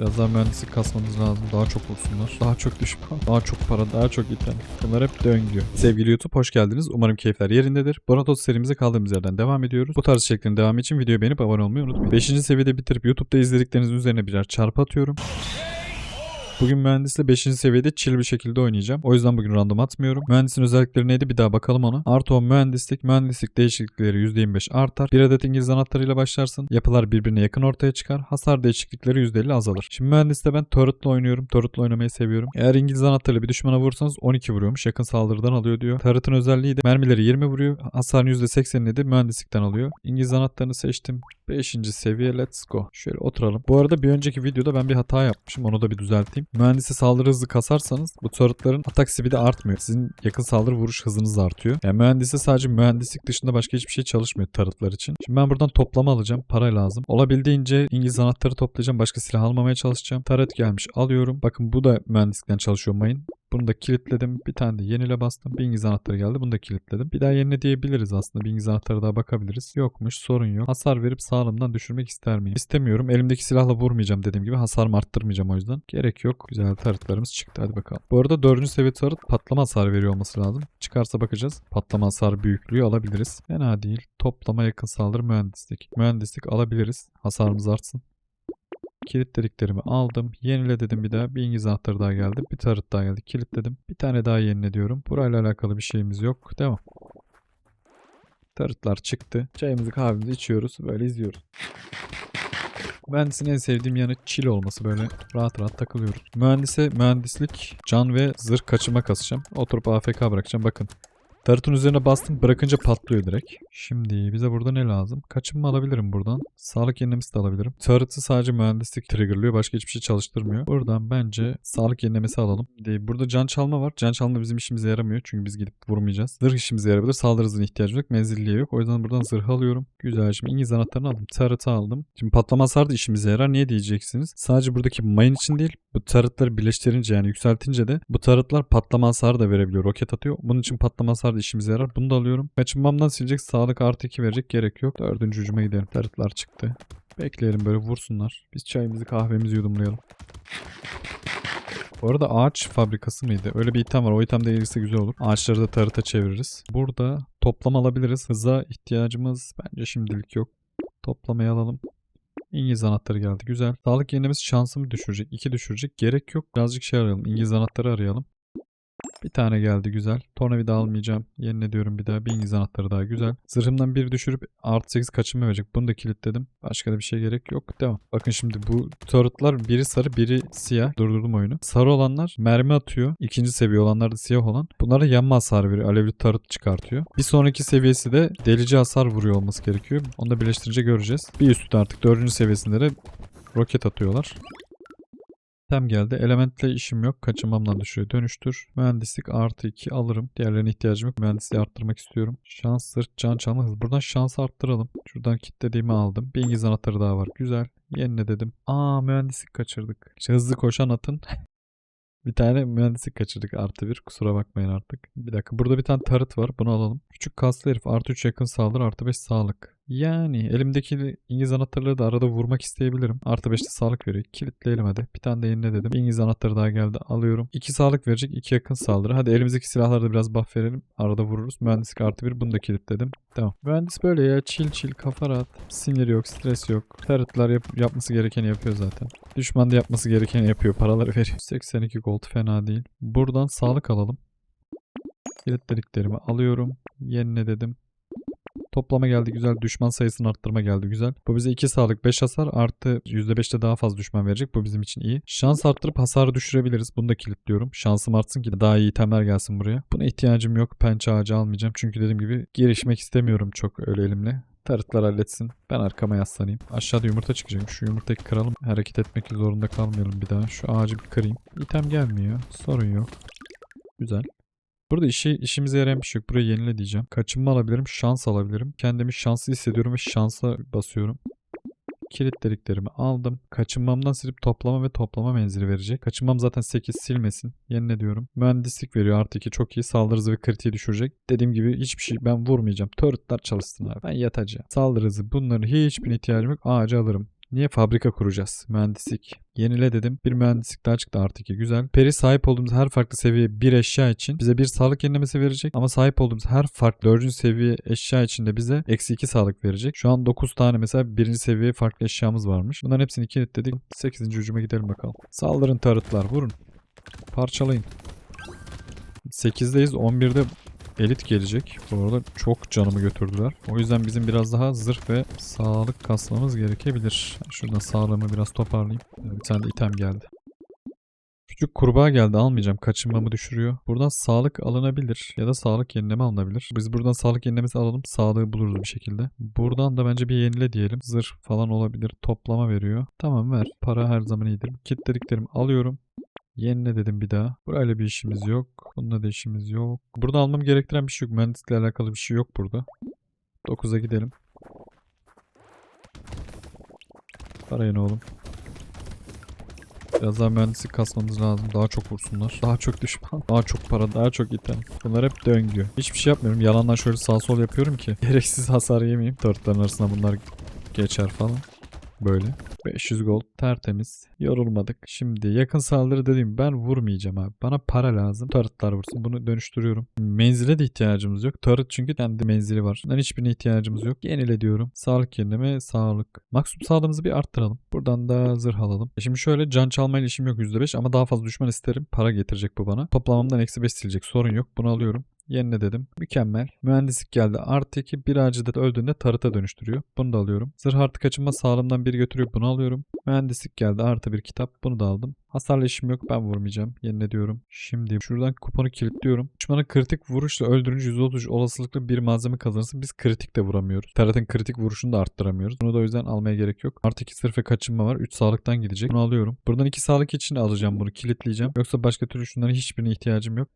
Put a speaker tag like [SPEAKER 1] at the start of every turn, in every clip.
[SPEAKER 1] Biraz daha mühendislik kasmamız lazım. Daha çok olsunlar. Daha çok düşman. Daha çok para. Daha çok item. Bunlar hep döngü. Sevgili YouTube hoş geldiniz. Umarım keyifler yerindedir. Bonatos serimize kaldığımız yerden devam ediyoruz. Bu tarz içeriklerin devamı için videoyu beğenip abone olmayı unutmayın. 5. seviyede bitirip YouTube'da izlediklerinizin üzerine birer çarpı atıyorum. Bugün mühendisle 5. seviyede chill bir şekilde oynayacağım. O yüzden bugün random atmıyorum. Mühendisin özellikleri neydi bir daha bakalım ona. Artı 10 mühendislik, mühendislik değişiklikleri %25 artar. Bir adet İngiliz anahtarıyla başlarsın. Yapılar birbirine yakın ortaya çıkar. Hasar değişiklikleri %50 azalır. Şimdi mühendiste ben turret'la oynuyorum. Turret'la oynamayı seviyorum. Eğer İngiliz anahtarıyla bir düşmana vurursanız 12 vuruyormuş. Yakın saldırıdan alıyor diyor. Turret'ın özelliği de mermileri 20 vuruyor. Hasarın %80'ini de mühendislikten alıyor. İngiliz anahtarını seçtim. 5. seviye let's go. Şöyle oturalım. Bu arada bir önceki videoda ben bir hata yapmışım. Onu da bir düzelteyim. Mühendise saldırı hızı kasarsanız bu turretların atak speed'i artmıyor. Sizin yakın saldırı vuruş hızınız artıyor. Yani mühendise sadece mühendislik dışında başka hiçbir şey çalışmıyor turretlar için. Şimdi ben buradan toplama alacağım. Para lazım. Olabildiğince İngiliz anahtarı toplayacağım. Başka silah almamaya çalışacağım. Turret gelmiş. Alıyorum. Bakın bu da mühendislikten çalışıyor mayın. Bunu da kilitledim. Bir tane de yenile bastım. Bir İngiliz anahtarı geldi. Bunu da kilitledim. Bir daha yenile diyebiliriz aslında. Bir İngiliz anahtarı daha bakabiliriz. Yokmuş. Sorun yok. Hasar verip sağlığımdan düşürmek ister miyim? İstemiyorum. Elimdeki silahla vurmayacağım dediğim gibi. Hasarımı arttırmayacağım o yüzden. Gerek yok. Güzel tarıtlarımız çıktı. Hadi bakalım. Bu arada 4. seviye tarıt patlama hasarı veriyor olması lazım. Çıkarsa bakacağız. Patlama hasarı büyüklüğü alabiliriz. Fena değil. Toplama yakın saldırı mühendislik. Mühendislik alabiliriz. Hasarımız artsın. Kilit dediklerimi aldım. Yenile dedim bir daha. Bir İngiliz anahtarı daha geldi. Bir tarıt daha geldi. Kilitledim. Bir tane daha yenile diyorum. Burayla alakalı bir şeyimiz yok. Devam. Tarıtlar çıktı. Çayımızı kahvemizi içiyoruz. Böyle izliyoruz. Mühendisin en sevdiğim yanı chill olması. Böyle rahat rahat takılıyoruz. Mühendise mühendislik, can ve zırh kaçırma kasacağım. Oturup AFK bırakacağım. Bakın. Tarıtın üzerine bastım bırakınca patlıyor direkt. Şimdi bize burada ne lazım? Kaçınma alabilirim buradan. Sağlık yenilemesi de alabilirim. Tarıtı sadece mühendislik triggerlıyor. Başka hiçbir şey çalıştırmıyor. Buradan bence sağlık yenilemesi alalım. Şimdi burada can çalma var. Can çalma bizim işimize yaramıyor. Çünkü biz gidip vurmayacağız. Zırh işimize yarabilir. Saldırı hızına ihtiyacı yok. Menzilliğe yok. O yüzden buradan zırh alıyorum. Güzel. Şimdi İngiliz anahtarını aldım. Tarıtı aldım. Şimdi patlama hasarı da işimize yarar. Niye diyeceksiniz? Sadece buradaki mayın için değil. Bu tarıtları birleştirince yani yükseltince de bu tarıtlar patlama hasarı da verebiliyor. Roket atıyor. Bunun için patlama hasarı da işimize yarar. Bunu da alıyorum. Kaçınmamdan silecek sağlık artı 2 verecek gerek yok. Dördüncü hücuma gidelim. Tarıtlar çıktı. Bekleyelim böyle vursunlar. Biz çayımızı kahvemizi yudumlayalım. Bu arada ağaç fabrikası mıydı? Öyle bir item var. O item de gelirse güzel olur. Ağaçları da tarıta çeviririz. Burada toplama alabiliriz. Hıza ihtiyacımız bence şimdilik yok. Toplamayı alalım. İngiliz anahtarı geldi. Güzel. Sağlık yenilemesi şansımı düşürecek. 2 düşürecek. Gerek yok. Birazcık şey arayalım. İngiliz anahtarı arayalım. Bir tane geldi güzel. Tornavida almayacağım. Yenile diyorum bir daha. Bir İngiliz anahtarı daha güzel. Zırhımdan bir düşürüp artı 8 kaçınma verecek. Bunu da kilitledim. Başka da bir şey gerek yok. Devam. Bakın şimdi bu turretlar biri sarı biri siyah. Durdurdum oyunu. Sarı olanlar mermi atıyor. İkinci seviye olanlar da siyah olan. Bunlara yanma hasarı veriyor. Alevli turret çıkartıyor. Bir sonraki seviyesi de delici hasar vuruyor olması gerekiyor. Onu da birleştirince göreceğiz. Bir üstü artık dördüncü seviyesinde de roket atıyorlar. Tem geldi. Elementle işim yok. Kaçınmamdan düşüyor. Dönüştür. Mühendislik artı 2 alırım. Diğerlerine ihtiyacım yok. Mühendisliği arttırmak istiyorum. Şans, sırt, can çalma hız. Buradan şans arttıralım. Şuradan kilitlediğimi aldım. Bir İngiliz anahtarı daha var. Güzel. Yenile dedim. Aa mühendislik kaçırdık. İşte hızlı koşan atın. bir tane mühendislik kaçırdık artı bir. Kusura bakmayın artık. Bir dakika. Burada bir tane tarıt var. Bunu alalım. Küçük kaslı herif. Artı 3 yakın saldırı. Artı 5 sağlık. Yani elimdeki İngiliz anahtarları da arada vurmak isteyebilirim. Artı 5'te sağlık veriyor. Kilitleyelim hadi. Bir tane de yenile dedim. İngiliz anahtarı daha geldi. Alıyorum. 2 sağlık verecek. 2 yakın saldırı. Hadi elimizdeki silahları da biraz buff verelim. Arada vururuz. Mühendislik artı 1. Bunu da kilitledim. Tamam. Mühendis böyle ya. Chill chill kafa rahat. Sinir yok. Stres yok. Tarıtlar yap yapması gerekeni yapıyor zaten. Düşman da yapması gerekeni yapıyor. Paraları veriyor. 82 gold fena değil. Buradan sağlık alalım. Kilitlediklerimi alıyorum. Yenile dedim. Toplama geldi güzel. Düşman sayısını arttırma geldi güzel. Bu bize 2 sağlık 5 hasar artı %5'te daha fazla düşman verecek. Bu bizim için iyi. Şans arttırıp hasarı düşürebiliriz. Bunu da kilitliyorum. Şansım artsın ki daha iyi itemler gelsin buraya. Buna ihtiyacım yok. Pençe ağacı almayacağım. Çünkü dediğim gibi girişmek istemiyorum çok öyle elimle. Tarıtlar halletsin. Ben arkama yaslanayım. Aşağıda yumurta çıkacak. Şu yumurtayı kıralım. Hareket etmek zorunda kalmayalım bir daha. Şu ağacı bir kırayım. İtem gelmiyor. Sorun yok. Güzel. Burada işi, işimize yarayan bir şey yok. Burayı yenile diyeceğim. Kaçınma alabilirim. Şans alabilirim. Kendimi şanslı hissediyorum ve şansa basıyorum. Kilit deliklerimi aldım. Kaçınmamdan silip toplama ve toplama menzili verecek. Kaçınmam zaten 8 silmesin. Yenile diyorum. Mühendislik veriyor artı 2 çok iyi. Saldırı hızı ve kritiği düşürecek. Dediğim gibi hiçbir şey ben vurmayacağım. Turretlar çalışsın abi. Ben yatacağım. Saldırı hızı bunların hiçbir ihtiyacım yok. Ağacı alırım. Niye fabrika kuracağız? Mühendislik. Yenile dedim. Bir mühendislik daha çıktı artı 2. Güzel. Peri sahip olduğumuz her farklı seviye bir eşya için bize bir sağlık yenilemesi verecek. Ama sahip olduğumuz her farklı 4. seviye eşya için de bize eksi 2 sağlık verecek. Şu an 9 tane mesela birinci seviye farklı eşyamız varmış. Bunların hepsini kilitledik. 8. hücuma gidelim bakalım. Saldırın tarıtlar. Vurun. Parçalayın. 8'deyiz. 11'de elit gelecek. Bu arada çok canımı götürdüler. O yüzden bizim biraz daha zırh ve sağlık kasmamız gerekebilir. Şuradan sağlığımı biraz toparlayayım. Bir tane de item geldi. Küçük kurbağa geldi almayacağım. Kaçınmamı düşürüyor. Buradan sağlık alınabilir ya da sağlık yenileme alınabilir. Biz buradan sağlık yenilemesi alalım. Sağlığı buluruz bir şekilde. Buradan da bence bir yenile diyelim. Zırh falan olabilir. Toplama veriyor. Tamam ver. Para her zaman iyidir. Kit dediklerimi alıyorum. Yenile dedim bir daha. Burayla bir işimiz yok. Bununla da işimiz yok. Burada almam gerektiren bir şey yok. Mühendislikle alakalı bir şey yok burada. 9'a gidelim. Parayı ne oğlum? Biraz daha mühendislik kasmamız lazım. Daha çok vursunlar. Daha çok düşman. Daha çok para. Daha çok item. Bunlar hep döngü. Hiçbir şey yapmıyorum. Yalandan şöyle sağ sol yapıyorum ki. Gereksiz hasar yemeyeyim. Dörtlerin arasında bunlar geçer falan. Böyle. 500 gold tertemiz. Yorulmadık. Şimdi yakın saldırı dediğim ben vurmayacağım abi. Bana para lazım. Turretlar vursun. Bunu dönüştürüyorum. Menzile de ihtiyacımız yok. Turret çünkü kendi menzili var. Bunların hiçbirine ihtiyacımız yok. Yenile diyorum. Sağlık yenileme sağlık. Maksimum sağlığımızı bir arttıralım. Buradan da zırh alalım. E Şimdi şöyle can çalmayla işim yok %5 ama daha fazla düşman isterim. Para getirecek bu bana. Toplamamdan eksi 5 silecek. Sorun yok. Bunu alıyorum. Yenile dedim. Mükemmel. Mühendislik geldi. Artı 2 bir ağacı da öldüğünde tarıta dönüştürüyor. Bunu da alıyorum. Zırh artı kaçınma sağlamdan bir götürüyor. Bunu alıyorum. Mühendislik geldi. Artı bir kitap. Bunu da aldım. Hasarla işim yok. Ben vurmayacağım. Yenile diyorum. Şimdi şuradan kuponu kilitliyorum. Düşmanı kritik vuruşla öldürünce %30 olasılıkla bir malzeme kazanırsa biz kritik de vuramıyoruz. Taratın kritik vuruşunu da arttıramıyoruz. Bunu da o yüzden almaya gerek yok. Artı 2 sırf kaçınma var. 3 sağlıktan gidecek. Bunu alıyorum. Buradan 2 sağlık için alacağım bunu. Kilitleyeceğim. Yoksa başka türlü şunların hiçbirine ihtiyacım yok.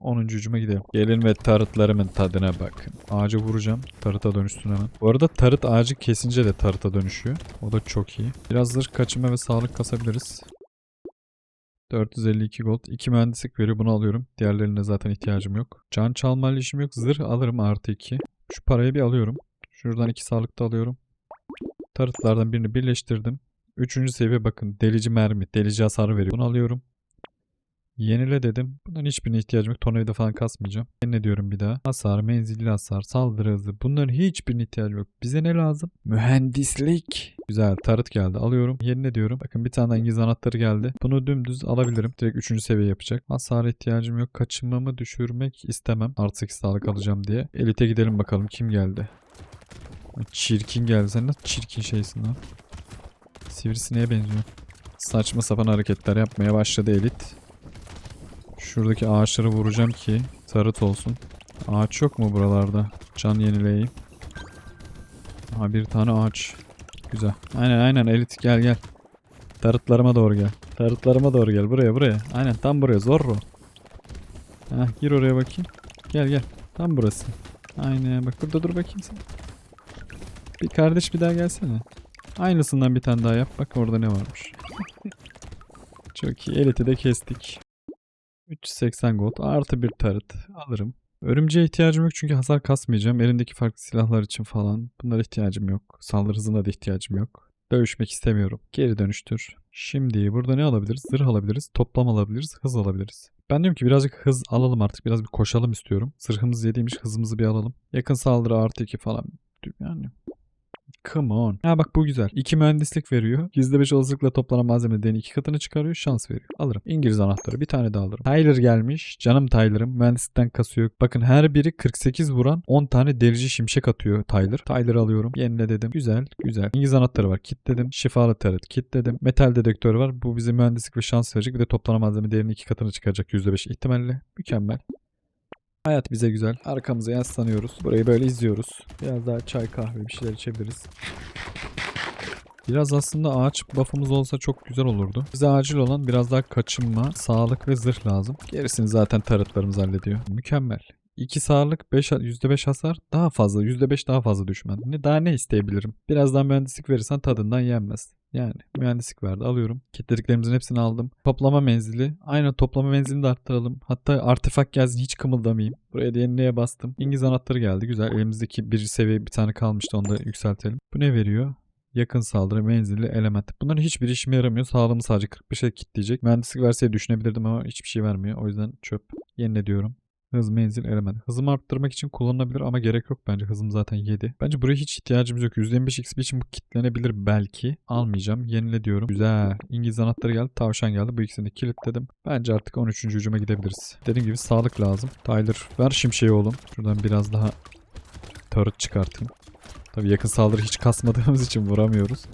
[SPEAKER 1] 10. hücuma gidelim. Gelin ve tarıtlarımın tadına bakın. Ağaca vuracağım. Tarıta dönüşsün hemen. Bu arada tarıt ağacı kesince de tarıta dönüşüyor. O da çok iyi. Biraz zırh kaçınma ve sağlık kasabiliriz. 452 gold. 2 mühendislik veriyor. Bunu alıyorum. Diğerlerine zaten ihtiyacım yok. Can çalmayla işim yok. Zırh alırım artı 2. Şu parayı bir alıyorum. Şuradan 2 sağlık da alıyorum. Tarıtlardan birini birleştirdim. Üçüncü seviye bakın. Delici mermi. Delici hasarı veriyor. Bunu alıyorum. Yenile dedim. Bunların hiçbirine ihtiyacım yok. Tornavida falan kasmayacağım. Ne diyorum bir daha? Hasar, menzilli hasar, saldırı hızı. Bunların hiçbirine ihtiyacım yok. Bize ne lazım? Mühendislik. Güzel. Tarıt geldi. Alıyorum. Yerine diyorum. Bakın bir tane İngiliz anahtarı geldi. Bunu dümdüz alabilirim. Direkt 3. seviye yapacak. Hasar ihtiyacım yok. Kaçınmamı düşürmek istemem. Artı 8 sağlık alacağım diye. Elite gidelim bakalım. Kim geldi? Çirkin geldi. Sen nasıl çirkin şeysin lan? Sivrisineğe benziyor. Saçma sapan hareketler yapmaya başladı elit. Şuradaki ağaçları vuracağım ki tarıt olsun. Ağaç yok mu buralarda? Can yenileyeyim. Aha bir tane ağaç. Güzel. Aynen aynen elit gel gel. Tarıtlarıma doğru gel. Tarıtlarıma doğru gel. Buraya buraya. Aynen tam buraya. Zorro. Heh, gir oraya bakayım. Gel gel. Tam burası. Aynen bak burada dur bakayım sen. Bir kardeş bir daha gelsene. Aynısından bir tane daha yap. Bak orada ne varmış. Çok iyi. Eliti de kestik. 380 gold artı bir tarıt alırım. Örümceğe ihtiyacım yok çünkü hasar kasmayacağım. Elimdeki farklı silahlar için falan. Bunlara ihtiyacım yok. Saldırı hızına da ihtiyacım yok. Dövüşmek istemiyorum. Geri dönüştür. Şimdi burada ne alabiliriz? Zırh alabiliriz. Toplam alabiliriz. Hız alabiliriz. Ben diyorum ki birazcık hız alalım artık. Biraz bir koşalım istiyorum. Zırhımız yediymiş. Hızımızı bir alalım. Yakın saldırı artı 2 falan. Yani Come on. Ha bak bu güzel. İki mühendislik veriyor. %5 olasılıkla toplanan malzeme değerini iki katını çıkarıyor. Şans veriyor. Alırım. İngiliz anahtarı. Bir tane daha alırım. Tyler gelmiş. Canım Tyler'ım. Mühendislikten kasıyor. Bakın her biri 48 vuran 10 tane delici şimşek atıyor Tyler. Tyler alıyorum. Yenile dedim. Güzel. Güzel. İngiliz anahtarı var. Kitledim. Şifalı taret. Kitledim. Metal dedektör var. Bu bize mühendislik ve şans verecek. Bir de toplanan malzeme değerini iki katını çıkaracak %5 ihtimalle. Mükemmel. Hayat bize güzel. Arkamıza yaslanıyoruz. Burayı böyle izliyoruz. Biraz daha çay kahve bir şeyler içebiliriz. Biraz aslında ağaç buff'ımız olsa çok güzel olurdu. Bize acil olan biraz daha kaçınma, sağlık ve zırh lazım. Gerisini zaten tarıtlarımız hallediyor. Mükemmel. 2 sağlık, 5 %5 hasar, daha fazla, %5 daha fazla düşman. Ne daha ne isteyebilirim? Birazdan mühendislik verirsen tadından yenmez. Yani mühendislik verdi alıyorum. Kitlediklerimizin hepsini aldım. Toplama menzili. Aynen toplama menzilini de arttıralım. Hatta artefak gelsin hiç kımıldamayayım. Buraya da yenileye bastım. İngiliz anahtarı geldi. Güzel. Elimizdeki bir seviye bir tane kalmıştı. Onu da yükseltelim. Bu ne veriyor? yakın saldırı, menzilli, element. Bunların hiçbir işime yaramıyor. Sağlığımı sadece 45'e kilitleyecek. Mühendislik verseydi düşünebilirdim ama hiçbir şey vermiyor. O yüzden çöp. Yenile diyorum. Hız, menzil, element. Hızımı arttırmak için kullanılabilir ama gerek yok bence. Hızım zaten 7. Bence buraya hiç ihtiyacımız yok. %25 XP için bu kitlenebilir belki. Almayacağım. Yenile diyorum. Güzel. İngiliz anahtarı geldi. Tavşan geldi. Bu ikisini kilitledim. Bence artık 13. hücuma gidebiliriz. Dediğim gibi sağlık lazım. Tyler ver şimşeği oğlum. Şuradan biraz daha turret çıkartayım. Tabii yakın saldırı hiç kasmadığımız için vuramıyoruz.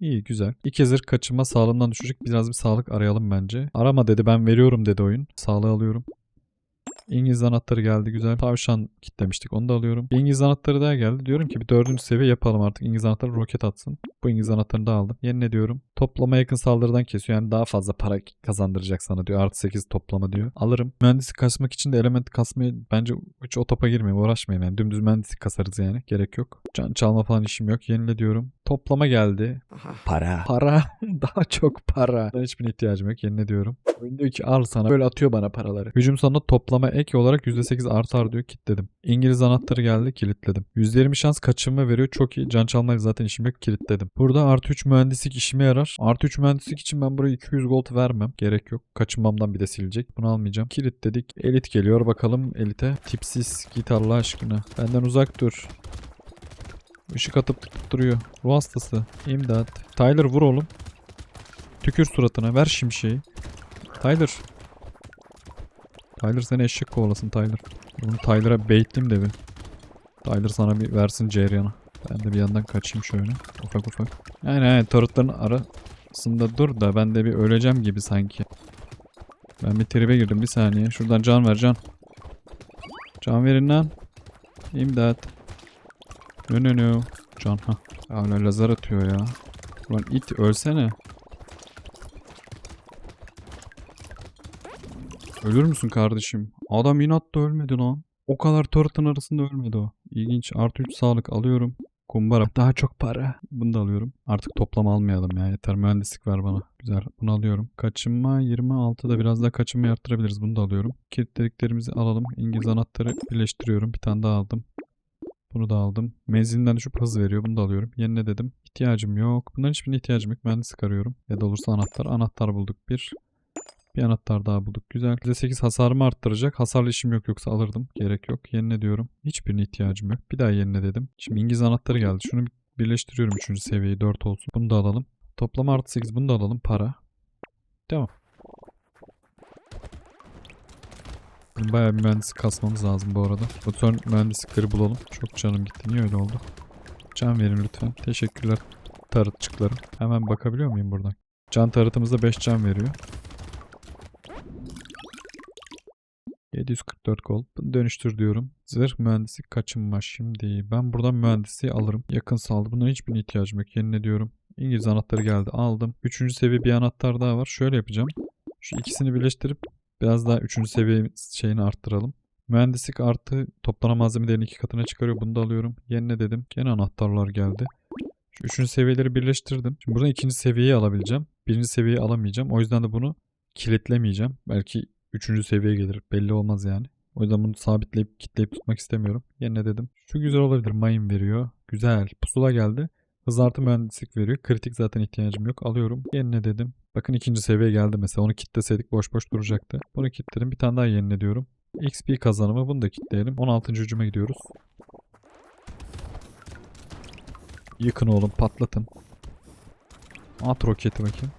[SPEAKER 1] İyi güzel. İki zırh kaçınma sağlığından düşecek. Biraz bir sağlık arayalım bence. Arama dedi ben veriyorum dedi oyun. Sağlığı alıyorum. İngiliz anahtarı geldi güzel. Tavşan kitlemiştik onu da alıyorum. Bir İngiliz anahtarı daha geldi. Diyorum ki bir dördüncü seviye yapalım artık. İngiliz anahtarı roket atsın. Bu İngiliz anahtarını da aldım. Yenile diyorum. Toplama yakın saldırıdan kesiyor. Yani daha fazla para kazandıracak sana diyor. Artı 8 toplama diyor. Alırım. Mühendislik kasmak için de element kasmayı bence hiç o topa girmeyin. Uğraşmayın yani. Dümdüz mühendislik kasarız yani. Gerek yok. Can çalma falan işim yok. Yenile diyorum. Toplama geldi.
[SPEAKER 2] Para.
[SPEAKER 1] Para. Daha çok para. Ben hiçbir ihtiyacım yok. Yenile diyorum. Oyun diyor ki al sana. Böyle atıyor bana paraları. Hücum sonunda toplama ek olarak %8 artar diyor. Kilitledim. İngiliz anahtarı geldi. Kilitledim. %20 şans kaçınma veriyor. Çok iyi. Can çalmayla zaten işim yok. Kilitledim. Burada artı 3 mühendislik işime yarar. Artı 3 mühendislik için ben buraya 200 gold vermem. Gerek yok. Kaçınmamdan bir de silecek. Bunu almayacağım. Kilitledik. Elit geliyor. Bakalım elite. Tipsiz. Git Allah aşkına. Benden uzak dur. Işık atıp duruyor. Ruh hastası. İmdat. Tyler vur oğlum. Tükür suratına. Ver şimşeği. Tyler. Tyler seni eşek kovalasın Tyler. Bunu Tyler'a baitleyeyim de bir. Tyler sana bir versin ceryanı. Ben de bir yandan kaçayım şöyle. Ufak ufak. Yani yani turretların arasında dur da ben de bir öleceğim gibi sanki. Ben bir tribe girdim bir saniye. Şuradan can ver can. Can verin lan. İmdat. No no no. Can ha. Hala lazer atıyor ya. Ulan it ölsene. Ölür müsün kardeşim? Adam inatla ölmedi lan. O kadar turret'ın arasında ölmedi o. İlginç. Artı 3 sağlık alıyorum. Kumbara. Daha çok para. Bunu da alıyorum. Artık toplam almayalım ya. Yeter mühendislik ver bana. Güzel. Bunu alıyorum. Kaçınma 26'da biraz daha kaçınmayı arttırabiliriz. Bunu da alıyorum. Kilitlediklerimizi alalım. İngiliz anahtarı birleştiriyorum. Bir tane daha aldım. Bunu da aldım. Menzilinden düşüp hız veriyor. Bunu da alıyorum. Yenile dedim. İhtiyacım yok. Bunların hiçbirine ihtiyacım yok. Mühendislik arıyorum. Ya da olursa anahtar. Anahtar bulduk. Bir. Bir anahtar daha bulduk. Güzel. %8 hasarımı arttıracak. Hasarlı işim yok yoksa alırdım. Gerek yok. Yenile diyorum. Hiçbirine ihtiyacım yok. Bir daha yenile dedim. Şimdi İngiliz anahtarı geldi. Şunu bir birleştiriyorum 3. seviyeyi 4 olsun. Bunu da alalım. Toplama artı 8 bunu da alalım. Para. Tamam. Bizim Bayağı bir mühendislik kasmamız lazım bu arada. Son mühendislikleri bulalım. Çok canım gitti. Niye öyle oldu? Can verin lütfen. Teşekkürler tarıtçıklarım. Hemen bakabiliyor muyum buradan? Can tarıtımızda 5 can veriyor. 744 gol. Bunu dönüştür diyorum. Zırh mühendislik kaçınma. Şimdi ben buradan mühendisliği alırım. Yakın sağlığı. Buna hiçbir ihtiyacım yok. Yenile diyorum. İngiliz anahtarı geldi. Aldım. Üçüncü seviye bir anahtar daha var. Şöyle yapacağım. Şu ikisini birleştirip biraz daha üçüncü seviye şeyini arttıralım. Mühendislik artı toplanan malzemelerin iki katına çıkarıyor. Bunu da alıyorum. Yenile dedim. Gene anahtarlar geldi. Şu üçüncü seviyeleri birleştirdim. Şimdi buradan ikinci seviyeyi alabileceğim. Birinci seviyeyi alamayacağım. O yüzden de bunu kilitlemeyeceğim. Belki üçüncü seviye gelir. Belli olmaz yani. O yüzden bunu sabitleyip kitleyip tutmak istemiyorum. Yerine dedim. Şu güzel olabilir. Mayın veriyor. Güzel. Pusula geldi. Hız artı mühendislik veriyor. Kritik zaten ihtiyacım yok. Alıyorum. Yenile dedim. Bakın ikinci seviye geldi mesela. Onu kitleseydik boş boş duracaktı. Bunu kilitledim. Bir tane daha yenile diyorum. XP kazanımı bunu da kilitleyelim. 16. hücuma gidiyoruz. Yıkın oğlum patlatın. At roketi bakayım.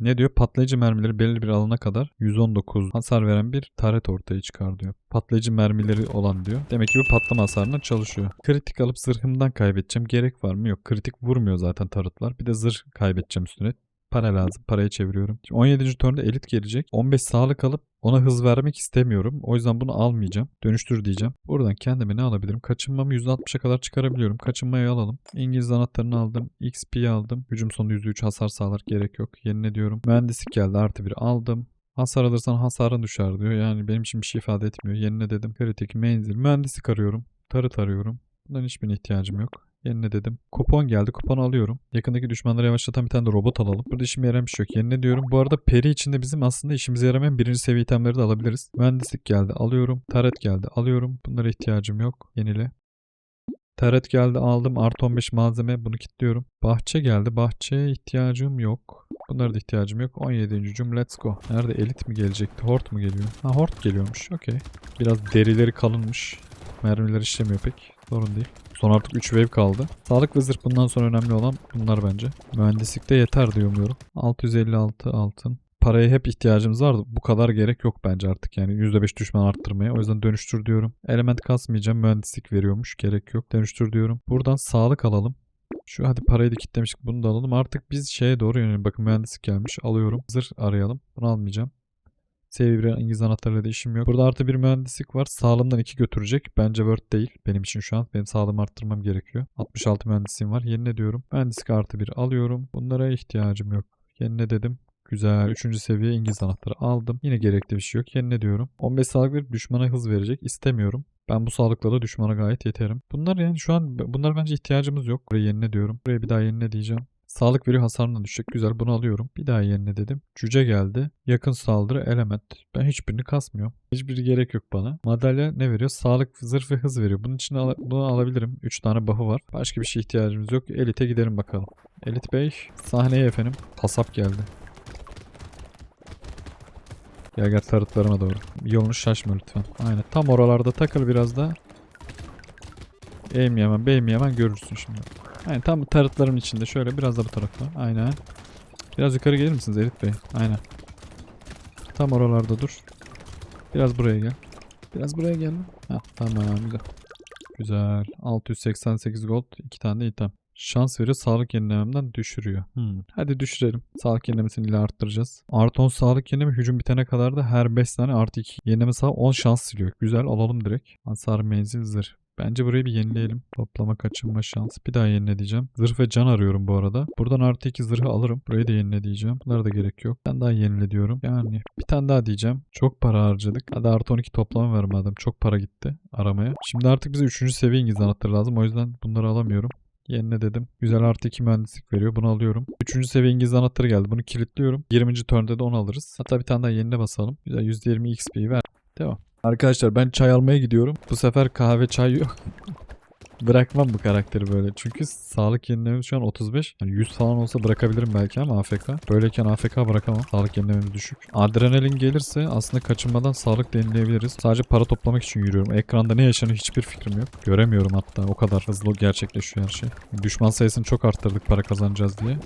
[SPEAKER 1] Ne diyor? Patlayıcı mermileri belirli bir alana kadar 119 hasar veren bir taret ortaya çıkar diyor. Patlayıcı mermileri olan diyor. Demek ki bu patlama hasarına çalışıyor. Kritik alıp zırhımdan kaybedeceğim. Gerek var mı? Yok. Kritik vurmuyor zaten tarıtlar. Bir de zırh kaybedeceğim üstüne. Para lazım. Paraya çeviriyorum. Şimdi 17. turnda elit gelecek. 15 sağlık alıp ona hız vermek istemiyorum. O yüzden bunu almayacağım. Dönüştür diyeceğim. Buradan kendime ne alabilirim? Kaçınmamı %60'a kadar çıkarabiliyorum. Kaçınmayı alalım. İngiliz anahtarını aldım. XP'yi aldım. Hücum sonu %3 hasar sağlar. Gerek yok. Yenile diyorum. Mühendislik geldi. Artı bir aldım. Hasar alırsan hasarın düşer diyor. Yani benim için bir şey ifade etmiyor. Yenile dedim. Kritik, menzil, mühendislik arıyorum. Tarıt arıyorum. Bunların hiçbirine ihtiyacım yok. Yenile dedim. Kupon geldi. Kuponu alıyorum. Yakındaki düşmanları yavaşlatan bir tane de robot alalım. Burada işime yarayan bir şey yok. Yenile diyorum. Bu arada peri içinde bizim aslında işimize yaramayan birinci seviye itemleri de alabiliriz. Mühendislik geldi. Alıyorum. Taret geldi. Alıyorum. Bunlara ihtiyacım yok. Yenile. Teret geldi aldım. Artı 15 malzeme. Bunu kilitliyorum. Bahçe geldi. Bahçeye ihtiyacım yok. Bunlara da ihtiyacım yok. 17. cüm let's go. Nerede elit mi gelecekti? Hort mu geliyor? Ha hort geliyormuş. Okey. Biraz derileri kalınmış. Mermiler işlemiyor pek. Sorun değil. Son artık 3 wave kaldı. Sağlık ve zırh bundan sonra önemli olan bunlar bence. Mühendislikte yeter diye umuyorum. 656 altın. Paraya hep ihtiyacımız vardı. Bu kadar gerek yok bence artık yani. %5 düşman arttırmaya. O yüzden dönüştür diyorum. Element kasmayacağım. Mühendislik veriyormuş. Gerek yok. Dönüştür diyorum. Buradan sağlık alalım. Şu hadi parayı da kitlemiştik. Bunu da alalım. Artık biz şeye doğru yönelim. Bakın mühendislik gelmiş. Alıyorum. Zırh arayalım. Bunu almayacağım. 1 İngiliz anahtarıyla da işim yok. Burada artı bir mühendislik var. Sağlığımdan 2 götürecek. Bence Word değil. Benim için şu an. Benim sağlığımı arttırmam gerekiyor. 66 mühendisliğim var. Yenile diyorum. Mühendislik artı 1 alıyorum. Bunlara ihtiyacım yok. Yenile dedim. Güzel. Üçüncü seviye İngiliz anahtarı aldım. Yine gerekli bir şey yok. Yenile diyorum. 15 sağlık verip düşmana hız verecek. İstemiyorum. Ben bu sağlıkla da düşmana gayet yeterim. Bunlar yani şu an bunlar bence ihtiyacımız yok. Buraya yenile diyorum. Buraya bir daha yenile diyeceğim. Sağlık veriyor hasarından düşecek. Güzel bunu alıyorum. Bir daha yenile dedim. Cüce geldi. Yakın saldırı element. Ben hiçbirini kasmıyorum. Hiçbiri gerek yok bana. Madalya ne veriyor? Sağlık, zırh ve hız veriyor. Bunun için al- bunu alabilirim. 3 tane buff'ı var. Başka bir şeye ihtiyacımız yok. Elite gidelim bakalım. Elit Bey sahneye efendim. Kasap geldi. Gel gel tarıtlarıma doğru. Yolunu şaşma lütfen. Aynen. Tam oralarda takıl biraz da. Aim yemen, beym yemen görürsün şimdi. Aynen tam bu tarıtların içinde. Şöyle biraz da bu tarafa. Aynen. Biraz yukarı gelir misiniz Elit Bey? Aynen. Tam oralarda dur. Biraz buraya gel. Biraz buraya gel. Ha, tamam güzel. Güzel. 688 gold. 2 tane item. Şans veriyor. Sağlık yenilememden düşürüyor. Hmm. Hadi düşürelim. Sağlık yenilemesini ile arttıracağız. Artı 10 sağlık yenileme hücum bitene kadar da her 5 tane artı 2 yenileme sağ 10 şans siliyor. Güzel alalım direkt. Hasar menzil zırh. Bence burayı bir yenileyelim. Toplama kaçınma şans. Bir daha yenile diyeceğim. Zırh ve can arıyorum bu arada. Buradan artı 2 zırhı alırım. Burayı da yenile diyeceğim. Bunlara da gerek yok. Ben daha yenile diyorum. Yani bir tane daha diyeceğim. Çok para harcadık. Hadi artı 12 toplama ver madem. Çok para gitti aramaya. Şimdi artık bize 3. seviye İngiliz anahtarı lazım. O yüzden bunları alamıyorum. Yenile dedim. Güzel artı 2 mühendislik veriyor. Bunu alıyorum. 3. seviye İngiliz anahtarı geldi. Bunu kilitliyorum. 20. turn'da da onu alırız. Hatta bir tane daha yenile basalım. Güzel %20 XP'yi ver. Devam. Arkadaşlar ben çay almaya gidiyorum. Bu sefer kahve çay yok. Bırakmam bu karakteri böyle. Çünkü sağlık yenilememiz şu an 35. Yani 100 falan olsa bırakabilirim belki ama AFK. Böyleyken AFK bırakamam. Sağlık yenilememiz düşük. Adrenalin gelirse aslında kaçınmadan sağlık denilebiliriz. Sadece para toplamak için yürüyorum. Ekranda ne yaşanıyor hiçbir fikrim yok. Göremiyorum hatta. O kadar hızlı gerçekleşiyor her şey. Düşman sayısını çok arttırdık para kazanacağız diye.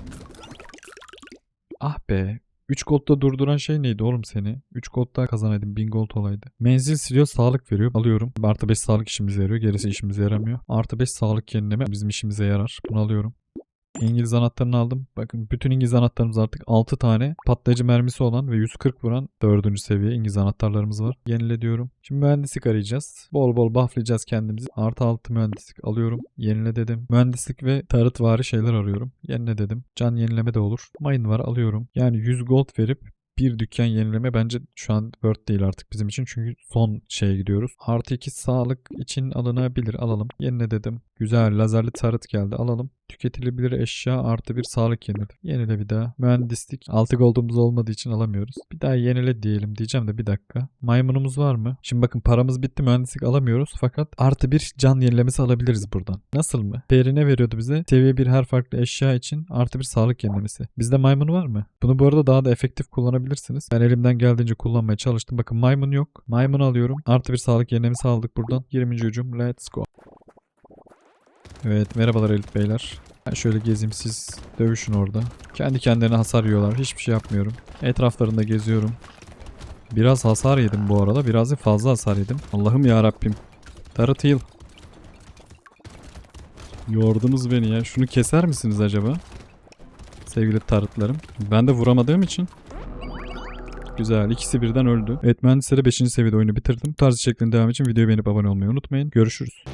[SPEAKER 1] Ah be. 3 gold'da durduran şey neydi oğlum seni? 3 gold'da kazanaydım 1000 gold olaydı. Menzil siliyor sağlık veriyor. Alıyorum. Artı 5 sağlık işimize yarıyor. Gerisi işimize yaramıyor. Artı 5 sağlık yenileme bizim işimize yarar. Bunu alıyorum. İngiliz anahtarını aldım. Bakın bütün İngiliz anahtarımız artık 6 tane patlayıcı mermisi olan ve 140 vuran 4. seviye İngiliz anahtarlarımız var. Yenile diyorum. Şimdi mühendislik arayacağız. Bol bol bufflayacağız kendimizi. Artı 6 mühendislik alıyorum. Yenile dedim. Mühendislik ve tarıt vari şeyler arıyorum. Yenile dedim. Can yenileme de olur. Mayın var alıyorum. Yani 100 gold verip bir dükkan yenileme bence şu an Word değil artık bizim için. Çünkü son şeye gidiyoruz. Artı 2 sağlık için alınabilir. Alalım. Yenile dedim. Güzel lazerli tarıt geldi. Alalım. Tüketilebilir eşya artı bir sağlık yenile. Yenile bir daha. Mühendislik. 6 gold'umuz olmadığı için alamıyoruz. Bir daha yenile diyelim diyeceğim de bir dakika. Maymunumuz var mı? Şimdi bakın paramız bitti mühendislik alamıyoruz. Fakat artı bir can yenilemesi alabiliriz buradan. Nasıl mı? Değeri ne veriyordu bize? Seviye bir her farklı eşya için artı bir sağlık yenilemesi. Bizde maymun var mı? Bunu bu arada daha da efektif kullanabilirsiniz. Ben elimden geldiğince kullanmaya çalıştım. Bakın maymun yok. Maymun alıyorum. Artı bir sağlık yenilemesi aldık buradan. 20. hücum. Let's go. Evet merhabalar Elit Beyler. Ben şöyle gezeyim siz dövüşün orada. Kendi kendilerine hasar yiyorlar. Hiçbir şey yapmıyorum. Etraflarında geziyorum. Biraz hasar yedim bu arada. Biraz da fazla hasar yedim. Allah'ım ya Rabbim. Tarıt heal. Yordunuz beni ya. Şunu keser misiniz acaba? Sevgili tarıtlarım. Ben de vuramadığım için. Güzel. ikisi birden öldü. Evet mühendislere 5. seviyede oyunu bitirdim. Bu tarz içeriklerin devamı için videoyu beğenip abone olmayı unutmayın. Görüşürüz.